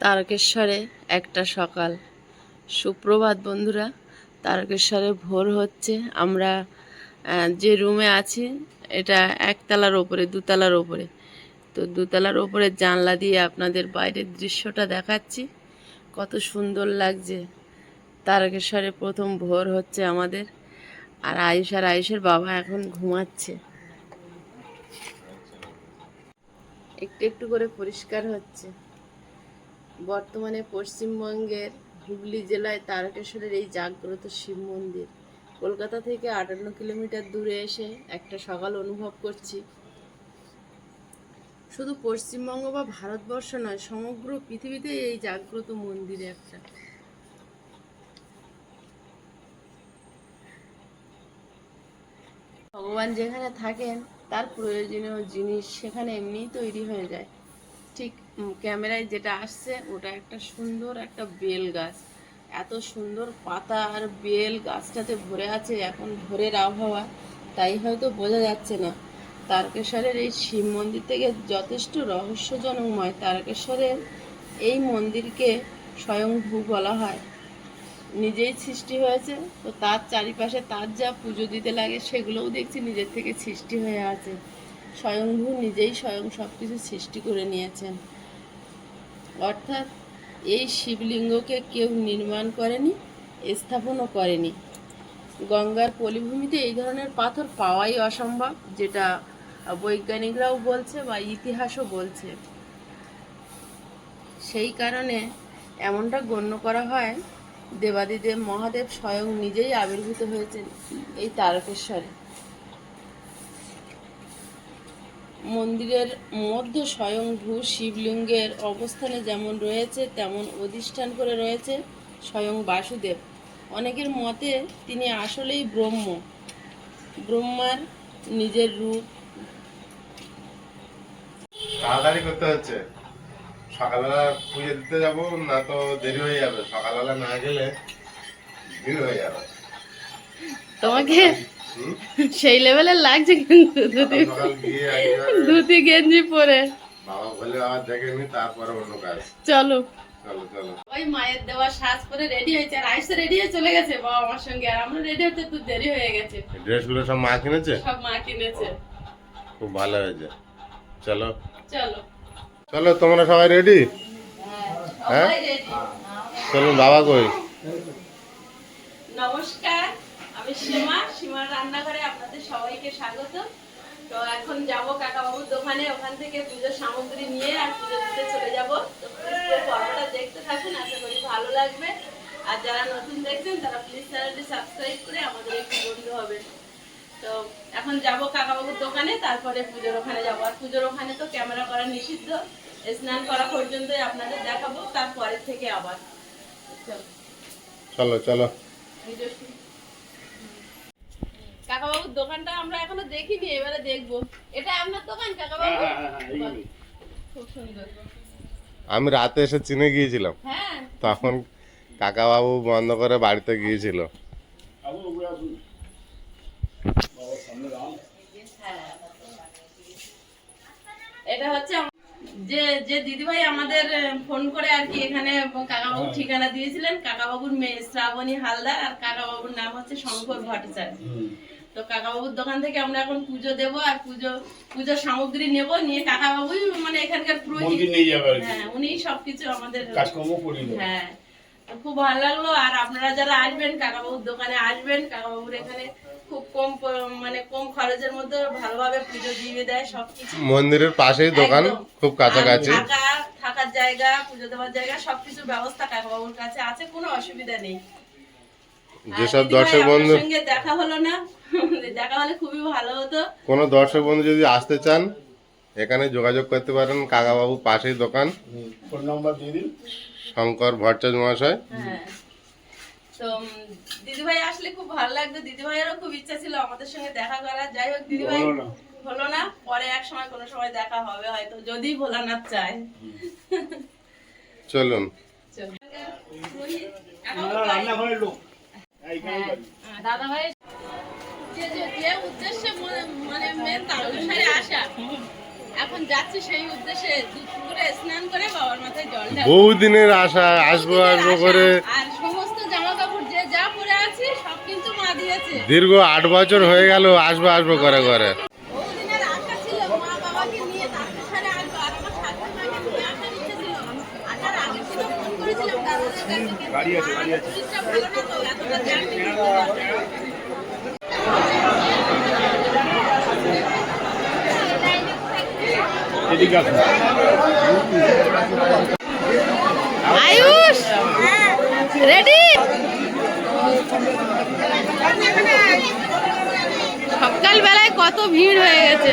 তারকেশ্বরে একটা সকাল। সুপ্রভাত বন্ধুরা, তারকেশ্বরে ভোর হচ্ছে। আমরা যে রুমে আছি, এটা একতলার ওপরে, দুতলার ওপরে। তো দুতলার ওপরে জানলা দিয়ে আপনাদের বাইরের দৃশ্যটা দেখাচ্ছি। কত সুন্দর লাগছে। তারকেশ্বরে প্রথম ভোর হচ্ছে আমাদের। আর আয়ুষ আর আয়ুষের বাবা এখন ঘুমাচ্ছে। একটু একটু করে পরিষ্কার হচ্ছে। বর্তমানে পশ্চিমবঙ্গের হুগলি জেলায় তারকেশ্বরের এই জাগ্রত শিব মন্দির। কলকাতা থেকে আটান্ন কিলোমিটার দূরে এসে একটা সকাল অনুভব করছি। শুধু পশ্চিমবঙ্গ বা ভারতবর্ষ নয়, সমগ্র পৃথিবীতে এই জাগ্রত মন্দির একটা। ভগবান যেখানে থাকেন, তার প্রয়োজনীয় জিনিস সেখানে এমনিই তৈরি হয়ে যায়। ঠিক ক্যামেরায় যেটা আসছে, ওটা একটা সুন্দর একটা বেল গাছ। এত সুন্দর পাতা আর বেল গাছটাতে ভরে আছে এখন ভোরের আবহাওয়া, তাই হয়তো বোঝা যাচ্ছে না। তারকেশ্বরের এই শিব মন্দির থেকে যথেষ্ট রহস্যজনকময় তারকেশ্বরের এই মন্দিরকে স্বয়ংভূ বলা হয়। নিজেই সৃষ্টি হয়েছে, তো তার চারিপাশে তার যা পুজো দিতে লাগে সেগুলোও দেখছি নিজের থেকে সৃষ্টি হয়ে আছে। স্বয়ংভূ নিজেই স্বয়ং সব কিছু সৃষ্টি করে নিয়েছেন। অর্থাৎ এই শিবলিঙ্গকে কেউ নির্মাণ করেনি, স্থাপনও করেনি। গঙ্গার পলিভূমিতে এই ধরনের পাথর পাওয়াই অসম্ভব, যেটা বৈজ্ঞানিকরাও বলছে বা ইতিহাসও বলছে। সেই কারণে এমনটা গণ্য করা হয়, দেবাদিদেব মহাদেব স্বয়ং নিজেই আবির্ভূত হয়েছেন এই তারকেশ্বরে। মন্দিরের মধ্যে স্বয়ংভূ শিবলিঙ্গের অবস্থানে যেমন রয়েছে তেমন অধিষ্ঠান করে রয়েছে স্বয়ং বাসুদেব। অনেকের মতে তিনি আসলেই ব্রহ্ম। ব্রহ্মার নিজের রূপ তাড়াতাড়ি করতে হচ্ছে। সকালবেলা পুজো দিতে যাব না তো দেরি হয়ে যাবে। সকালবেলা না গেলে ভিড় হয়ে যাবে। তোমাকে? সেই লেভেলের লাগছে কিন্তু ধুতি। ধুতি গেঞ্জি পরে। বাবা বলে আবার দেখে নি তারপরে অন্য কাজ। চলো। চলো চলো। ওই মায়ের দেওয়া সাজ পরে রেডি হয়েছে আর আইসে রেডি হয়ে চলে গেছে বাবা আমার সঙ্গে। আর আমরা রেডি হতে একটু দেরি হয়ে গেছে। ড্রেসগুলো সব মা কিনেছে? সব মা কিনেছে। খুব ভালো হয়েছে। চলো। চলো। চলো তোমরা সবাই রেডি হ্যাঁ? চলুন বাবা কই? নমস্কার। আমি সীমা সীমার রান্নাঘরে আপনাদের সবাইকে স্বাগত। তো এখন যাব কাকাবাবুর দোকানে ওখান থেকে পুজোর সামগ্রী নিয়ে আর পুজো দিতে চলে যাব। তো পর্বটা দেখতে থাকুন আশা করি ভালো লাগবে। আর যারা নতুন দেখছেন তারা প্লিজ চ্যানেলটি সাবস্ক্রাইব করে আমাদের একটু বন্ধু হবে তো এখন যাব কাকাবাবুর দোকানে তারপরে পুজোর ওখানে যাব। আর পুজোর ওখানে তো ক্যামেরা করা নিষিদ্ধ স্নান করা পর্যন্তই আপনাদের দেখাবো তারপরে থেকে আবার। চলো চলো। ভিডিও। কাকাবাবুর দোকানটা আমরা এখনও দেখিনি এবারে দেখব। এটা আপনার দোকান কাকাবাবু? বাহ, খুব সুন্দর। আমি রাতে এসে চিনে গিয়েছিলাম। হ্যাঁ। তখন কাকা বাবু বন্ধ করে বাড়িতে গিয়েছিল। এটা হচ্ছে যে যে দিদিভাই আমাদের ফোন করে আর কি এখানে কাকাবাবুর ঠিকানা দিয়েছিলেন। কাকাবাবুর মেয়ে শ্রাবণী হালদার আর কাকাবাবুর নাম হচ্ছে শঙ্কর ভট্টাচার্য। তো কাকাবাবুর দোকান থেকে আমরা এখন পুজো দেব আর পুজো পুজোর সামগ্রী নেব নিয়ে কাকাবাবুই মানে এখানকার পুরোহিত। কি। হ্যাঁ উনি সবকিছু আমাদের কাজকর্ম করি হ্যাঁ খুব ভালো লাগল। আর আপনারা যারা আসবেন কাকাবাবুর দোকানে আসবেন কাকাবাবুর এখানে খুব কম মানে কম খরচের মধ্যে ভালোভাবে পুজো দিয়ে দেয় সবকিছু। মন্দিরের পাশেই দোকান খুব কাছাকাছি। থাকার জায়গা পুজো দেওয়ার জায়গা সবকিছু ব্যবস্থা কাকাবাবুর কাছে আছে কোনো অসুবিধা নেই। যেসব দর্শক বন্ধু সঙ্গে দেখা হলো না। দেখা হলে খুবই ভালো হতো। কোনো দর্শক বন্ধু যদি আসতে চান এখানে যোগাযোগ করতে পারেন কাকাবাবু পাশেই দোকান। ফোন নাম্বার দিয়ে দিন। শঙ্কর ভট্টাচার্য মহাশয়। হ্যাঁ। তো দিদিভাই আসলে খুব ভালো লাগতো। দিদিভাইয়েরও খুব ইচ্ছা ছিল আমাদের সঙ্গে দেখা করার। যাই হোক দিদিভাই হলো না। হলো না। পরে এক সময় কোনো সময় দেখা হবে হয়তো যদি ভোলানাথ চায়। চলুন। রান্নাঘরের লোক। দাদা ভাই যে যে যে উদ্দেশ্যে মানে মেন আসা এখন যাচ্ছি সেই উদ্দেশ্যে দুপুরে স্নান করে বাবার মাথায় জল বহুদিনের আশা আসব আসব করে। আর সমস্ত জামা কাপড় যে যা পরে আছে সব কিন্তু মা দিয়েছে। দীর্ঘ আট বছর হয়ে গেল আসব আসব করে করে বহুদিনের আশা ছিল মা বাবাকে নিয়ে তারপর সালে আসব আর আমার সাথে মাকে নিয়ে আসার ইচ্ছে ছিল আসার আগে ছিল ফোন করেছিলাম দাদাদের কাছে কিন্তু গাড়ি আছে, গাড়ি আছে। শরীরটা ভালো না তো এতটা জার্নি করতে পারবে না। এদিকে আসুন আয়ুষ! রেডি? সকাল বেলায় কত ভিড় হয়ে গেছে।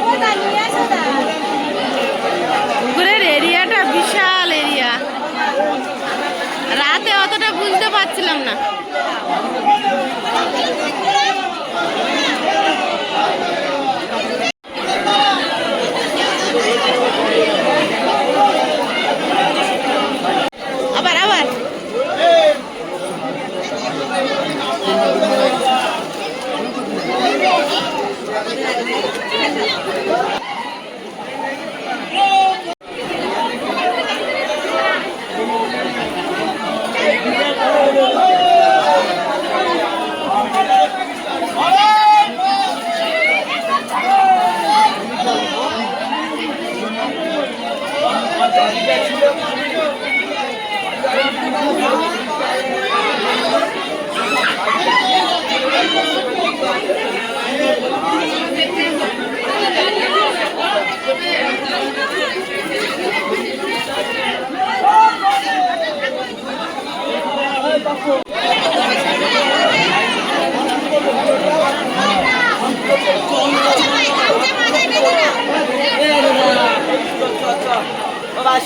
পুকুরের এবার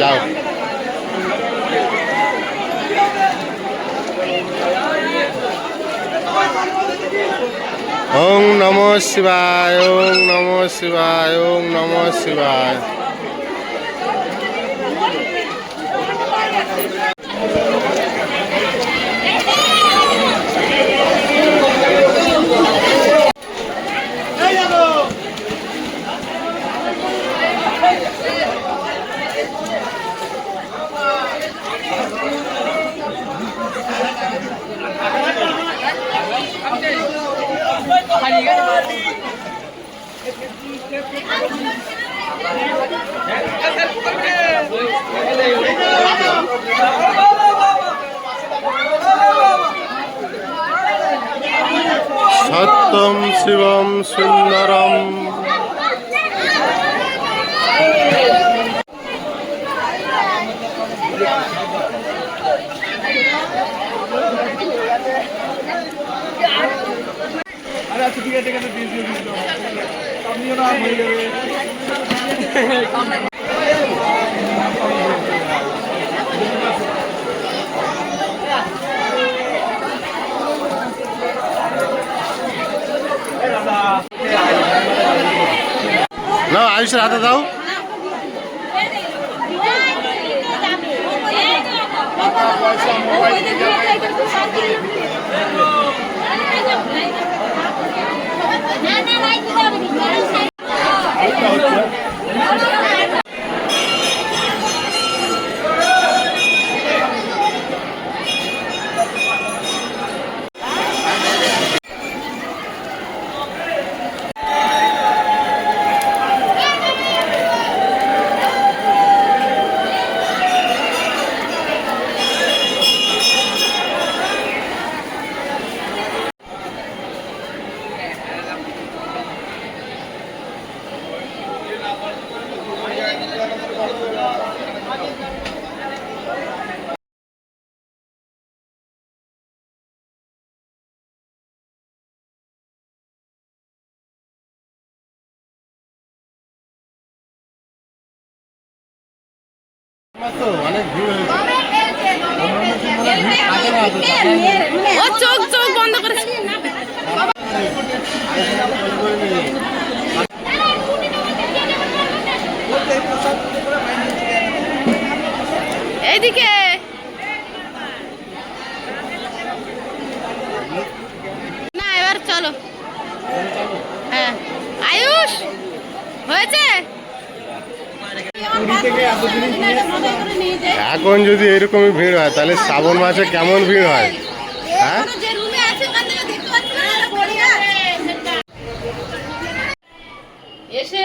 যাও ওং নম শিবায় ওং নম শিবায় ওং নম শিবায়। সত্যম শিবম সুন্দরম। আচ্ছা ঠিক আছে ঠিক আছে আপনিও না হয়ে যাবে আয়ুষের হাতে দাও। ও চোখ চোখ বন্ধ করে এইদিকে। না এবার চলো। হ্যাঁ। আয়ুষ হয়েছে পুরী থেকে এত জিনিস নিয়ে এখন যদি এরকমই ভিড় হয় তাহলে শ্রাবণ মাসে কেমন ভিড় হয়? হ্যাঁ? এসে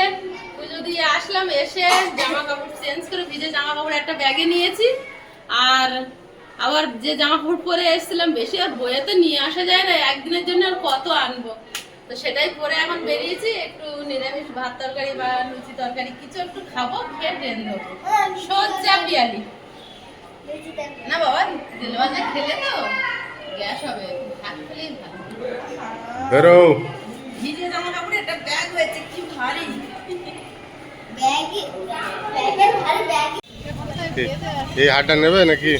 পুজো দিয়ে আসলাম এসে জামা কাপড় চেঞ্জ করে ভিজে জামা কাপড় একটা ব্যাগে নিয়েছি। আর আবার যে জামা কাপড় পরে এসেছিলাম বেশি আর বইয়েতে নিয়ে আসা যায় না একদিনের জন্য আর কত আনব? তো সেটাই পরে এখন বেরিয়েছি একটু নিরামিষ ভাত তরকারি বা লুচি তরকারি কিছু একটু খাব খেয়ে ট্রেন ধরবো। সজ্জা পিয়ালি না বাবা দিলবাজা খেলে তো গ্যাস হবে ভাত খেলেই ভালো ভিজে জামা কাপড়ে একটা ব্যাগ হয়েছে কি ভারী। এই হাটটা নেবে নাকি?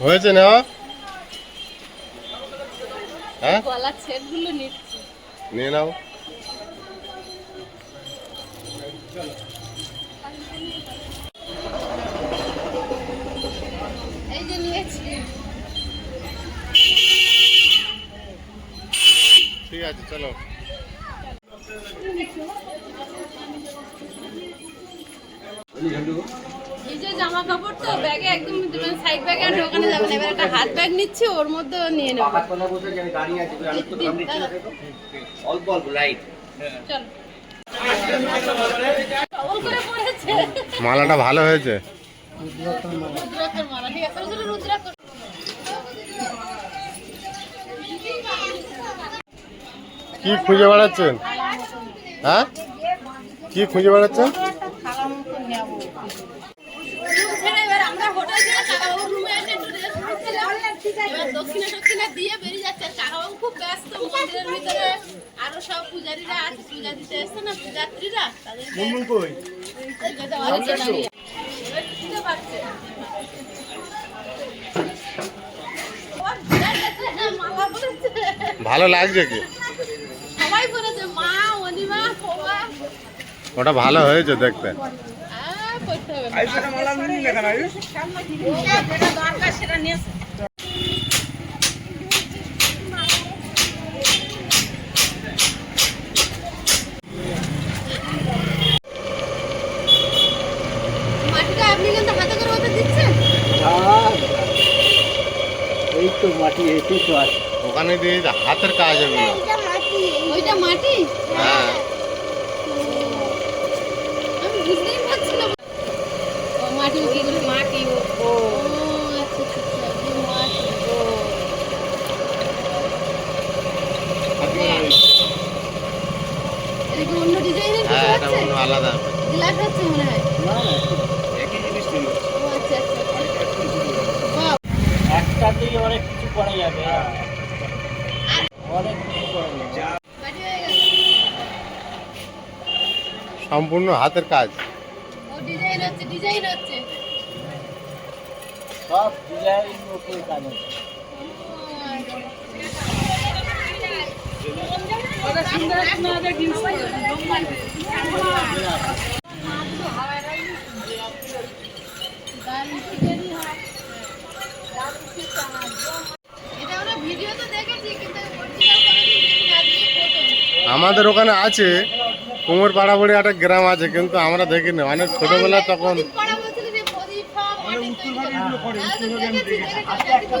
হয়েছে নেওয়া? হ্যাঁ? গলার সেটগুলো নিচ্ছি। নিয়ে নাও। এই যে নিয়েছি। ঠিক আছে চলো। যে জামা কাপড় তো ব্যাগে একদম সাইড ব্যাগে আর ঢোকানো যাবে না। এবার একটা হাত ব্যাগ নিচ্ছি ওর মধ্যে নিয়ে নেব। কথা বলতে যে আমি দাঁড়িয়ে আছি আমি তো সামনে ছিল দেখো। অল্প অল্প লাইট চল। ডবল করে পড়েছে। মালাটা ভালো হয়েছে। কি খুঁজে বেড়াচ্ছেন? হ্যাঁ? কি খুঁজে বেড়াচ্ছেন রুম ছেড়ে এবার আমরা হোটেল ছেড়ে কাকাবাবুর রুমে এসে একটু রেস্ট নিচ্ছিলাম এবার দক্ষিণে দক্ষিণে দিয়ে বেরিয়ে যাচ্ছে আর কাকাবাবু খুব ব্যস্ত মন্দিরের ভিতরে আরও সব পূজারীরা আছে পূজা দিতে এসছে না পূজাত্রীরা পরেছে। ভালো লাগছে কি? সবাই পরেছে মা অনিমা বাবা ওটা ভালো হয়েছে দেখতে। মালা নিয়ে আয়ুষ যেটা দরকার সেটা নিয়ে আছে ওখানে দিয়ে হাতের কাজ এগুলো ওইটা মাটি হ্যাঁ আমি বুঝতেই পারছি না ও মাটি কি করে মাটি ও ও আচ্ছা আচ্ছা আচ্ছা, এই মাটি ও এটা কি অন্য ডিজাইনের কিছু হ্যাঁ এটা আছে অন্য আলাদা গ্লাস আছে মনে হয় একই জিনিস ছিল ও আচ্ছা আচ্ছা বাহ, একটাতেই অনেক কিছু করা যাবে অনেক কিছু করা যাবে মাটি হয়ে গেছে সম্পূর্ণ হাতের কাজ। ডিজাইন হচ্ছে ডিজাইন হচ্ছে। সব ডিজাইন উপরে কাজ আছে এটা আমরা ভিডিওতে দেখেছি কিন্তু original কোনোদিন আজকে প্রথম। আমাদের ওখানে আছে কুমোর পাড়া বলে একটা গ্রাম আছে কিন্তু আমরা দেখিনি। অনেক ছোটবেলা তখন। হ্যাঁ, তো দেখেছি, দেখেছি, কিন্তু তৈরি করে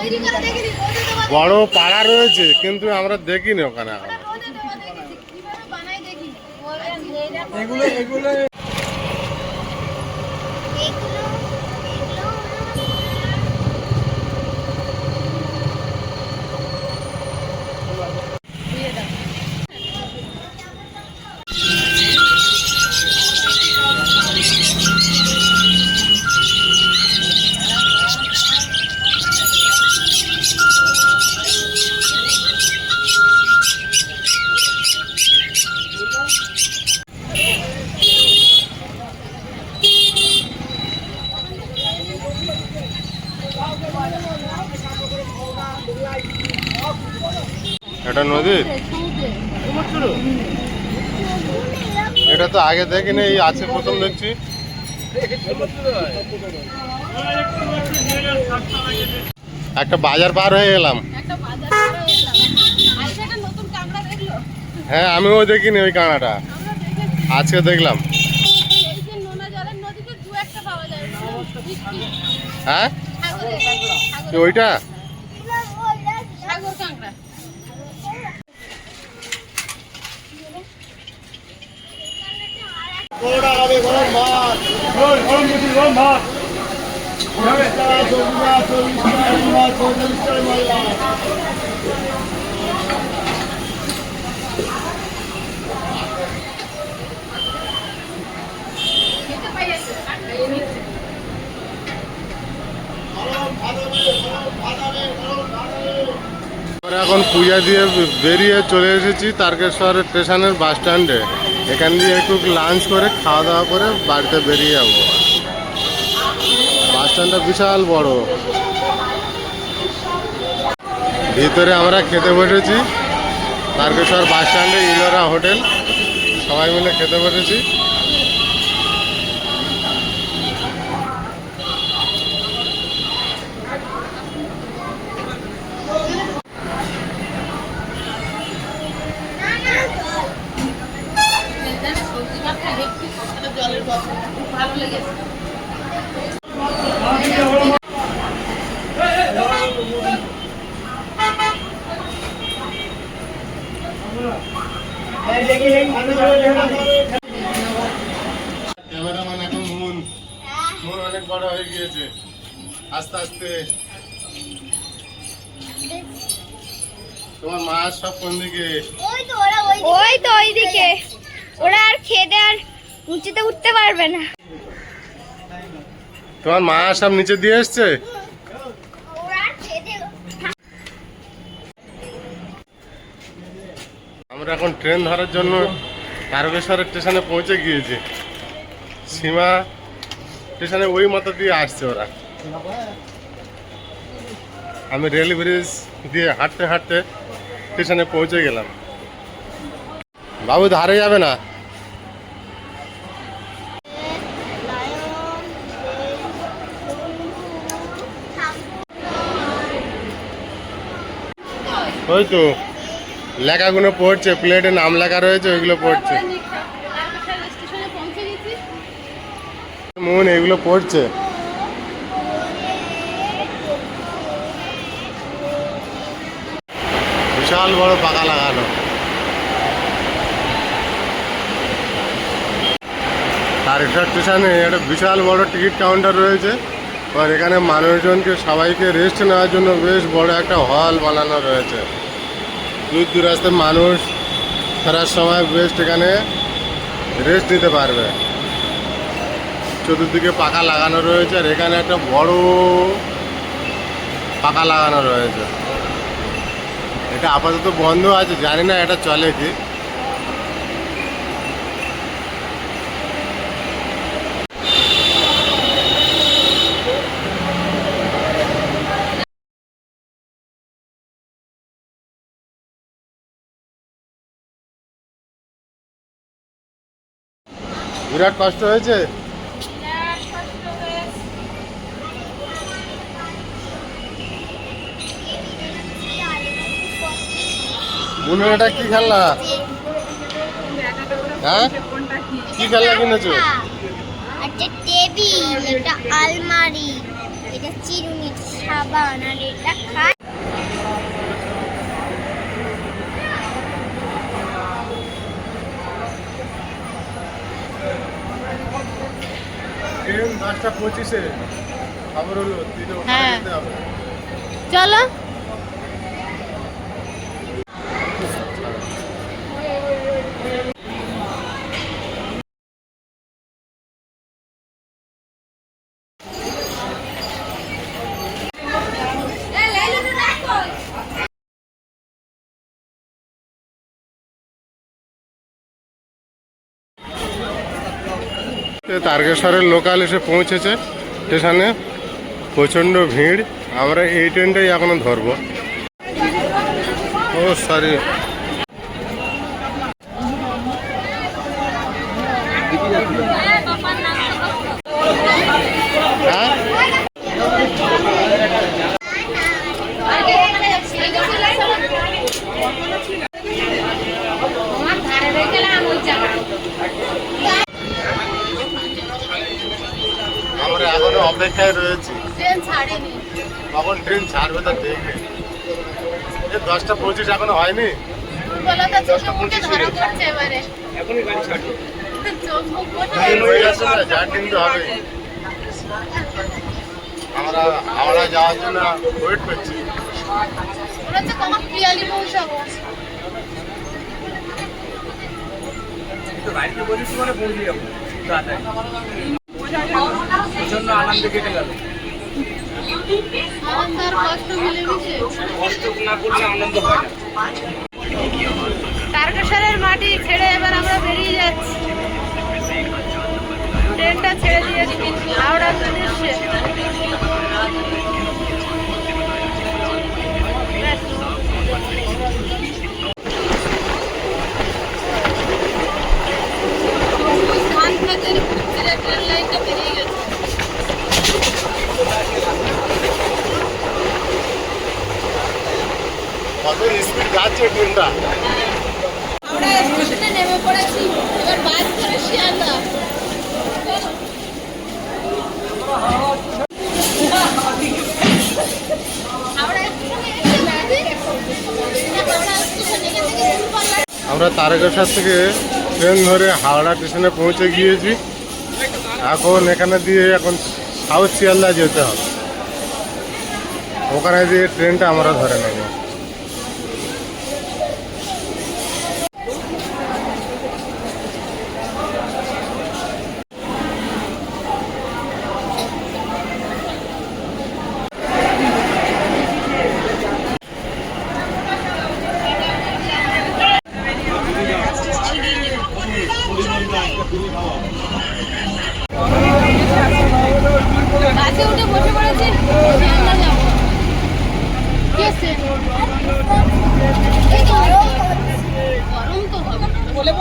দেখিনি, রোদে দেওয়া বড় পাড়া রয়েছে কিন্তু আমরা দেখিনি ওখানে। এগুলো এগুলো এটা তো আগে দেখিনি এই আছে প্রথম দেখছি। একটা বাজার পার হয়ে গেলাম। হয়ে হ্যাঁ আমিও দেখিনি ওই আমরা আজকে দেখলাম। হ্যাঁ? ওইটা? এখন পূজা দিয়ে বেরিয়ে চলে এসেছি তারকেশ্বর স্টেশনের বাস স্ট্যান্ডে। এখান দিয়ে একটু লাঞ্চ করে, খাওয়া দাওয়া করে বাড়িতে বেরিয়ে যাব। বাস স্ট্যান্ডটা বিশাল বড়। ভিতরে আমরা খেতে বসেছি। তারকেশ্বর বাস স্ট্যান্ডে ইলোরা হোটেল। সবাই মিলে খেতে বসেছি সবজি ভাত খাই দেখছি একটা জলের বোতল খুব ভালো লেগেছে ক্যামেরাম্যান এখন মন। মন অনেক বড় হয়ে গিয়েছে। আস্তে আস্তে। তোমার মা সব কোন দিকে? ওই তো ওইদিকে। ওরা আর খেতে আর উঁচুতে উঠতে পারবে না। তোমার মা সব নিচে দিয়ে এসছে? আমরা এখন ট্রেন ধরার জন্য তারকেশ্বর স্টেশনে পৌঁছে গিয়েছে। সীমা স্টেশনে ওই মতো দিয়ে আসছে ওরা। আমি রেল ব্রিজ দিয়ে হাঁটতে হাঁটতে স্টেশনে পৌঁছে গেলাম। বাবু ধারে যাবে না। ওই তো। লেখাগুলো পড়ছে প্লেটে নাম লেখা রয়েছে, ওইগুলো পড়ছে। মন, এগুলো পড়ছে। বিশাল বড় পাকা লাগানো। তারকেশ্বর স্টেশনে একটা বিশাল বড় টিকিট কাউন্টার রয়েছে। আর এখানে মানুষজনকে, সবাইকে রেস্ট নেওয়ার জন্য বেশ বড় একটা হল বানানো রয়েছে। দূর দূরাস্তে মানুষ ফেরার সময় বেস্ট এখানে রেস্ট নিতে পারবে। চতুর্দিকে পাকা লাগানো রয়েছে আর এখানে একটা বড় পাকা লাগানো রয়েছে। এটা আপাতত বন্ধ আছে, জানি না এটা চলে কি। বিরাট কষ্ট হয়েছে? বুনু এটা কি খেলনা হ্যাঁ? কি খেলনা কিনেছো? আলমারি, এটা চিরুনি, সাবান আর এটা ট্রেন দশটা পঁচিশে খবর হলো ওখানে হ্যাঁ। চলো তারকেশ্বরের লোকাল এসে পৌঁছেছে। স্টেশনে প্রচণ্ড ভিড়। আমরা এই ট্রেনটাই এখনও ধরবো। ও সরি হ্যাঁ আমরা এখনও অপেক্ষায় রয়েছি ট্রেন ছাড়েনি কখন ট্রেন ছাড়বে তা দেখবে এই দশটা পঁচিশ এখনও হয়নি দুর্বলতা চোখে মুখে ধরা পড়ছে এবারে এখনই গাড়ি ছাড়বে চোখ মুখ ট্রেন হয়ে গেছে। না যার ট্রেন তো হবে। আমরা হাওড়া যাওয়ার জন্য ওয়েট করছি। প্রচণ্ড আনন্দে কেটে গেল। তারকেশ্বরের মাটি ছেড়ে এবার আমরা বেরিয়ে যাচ্ছি। ট্রেনটা ছেড়ে দিয়েছি হাওড়ার উদ্দেশ্যে ট্রেন লাইনটা বেরিয়ে স্পিড যাচ্ছে ট্রেনটা আমরা স্টেশনে নেমে পড়েছি এবার বাস শিয়ালদা। আমরা তারকেশ্বর থেকে ট্রেন ধরে হাওড়া স্টেশনে পৌঁছে গিয়েছি। এখন এখানে দিয়ে এখন সাউথ শিয়ালদা যেতে হবে। ওখানে দিয়ে ট্রেনটা আমরা ধরে নেব। বাসে উঠে বসে পড়েছি শিয়ালদা যাব কি আছে এই তো গরম তো হবে বলে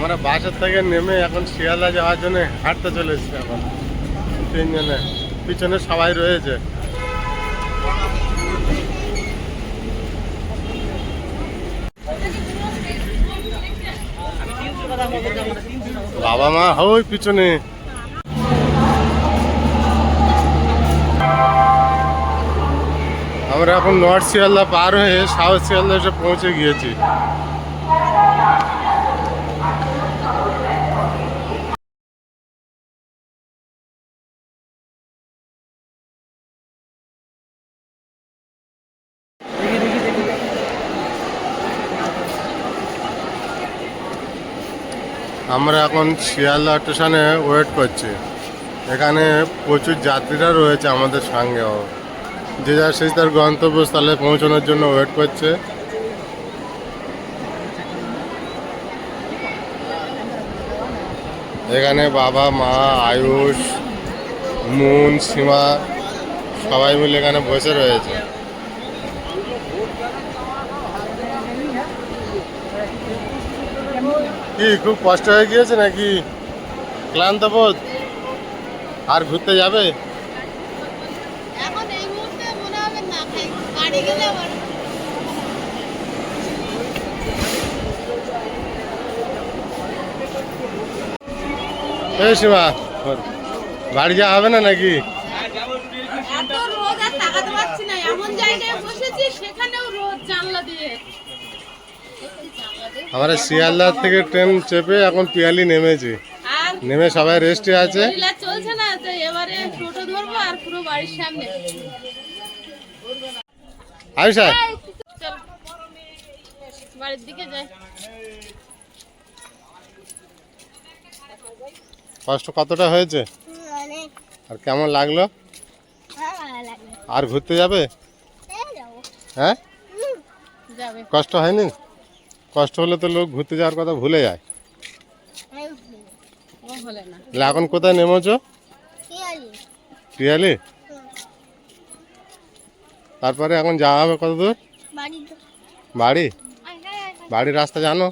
আমরা বাসের থেকে নেমে এখন শিয়ালদা যাওয়ার জন্য হাঁটতে চলেছি এখন, তিনজনে। পিছনে সবাই রয়েছে। বাবা মা ওই পিছনে। আমরা এখন নর্থ শিয়ালদা পার হয়ে সাউথ শিয়ালদা এসে পৌঁছে গিয়েছি। আমরা এখন শিয়ালদা স্টেশনে ওয়েট করছি। এখানে প্রচুর যাত্রীরা রয়েছে আমাদের সঙ্গেও। যে যার সেই তার গন্তব্যস্থলে পৌঁছানোর জন্য ওয়েট করছে। এখানে বাবা, মা, আয়ুষ, মুন, সীমা, সবাই মিলে এখানে বসে রয়েছে। কি খুব কষ্ট হয়ে গিয়েছে নাকি? ক্লান্ত বোধ? আর ঘুরতে যাবে? এই সীমা বাড়ি যাওয়া হবে না নাকি এত রোদ আর তাকাতে পারছি না এমন জায়গায় বসেছি সেখানেও রোদ জানলা দিয়ে আমরা শিয়ালদার থেকে ট্রেন চেপে এখন পিয়ালি নেমেছি। নেমে সবাই রেস্টে আছে। চলছে না তো এবারে টোটো ধরবো আর পুরো বাড়ির সামনে। আয়ুষা। বাড়ির দিকে যাই। কষ্ট কতটা হয়েছে? আর কেমন লাগল? আর ঘুরতে যাবে? হ্যাঁ হ্যাঁ? যাবে। কষ্ট হয়নি? কষ্ট হলে তো লোক ঘুরতে যাওয়ার কথা ভুলে যায়। এখন কোথায় নেমেছো? পিয়ালি? তারপরে এখন যাওয়া হবে কত দূর বাড়ি। বাড়ি? বাড়ির রাস্তা জানো?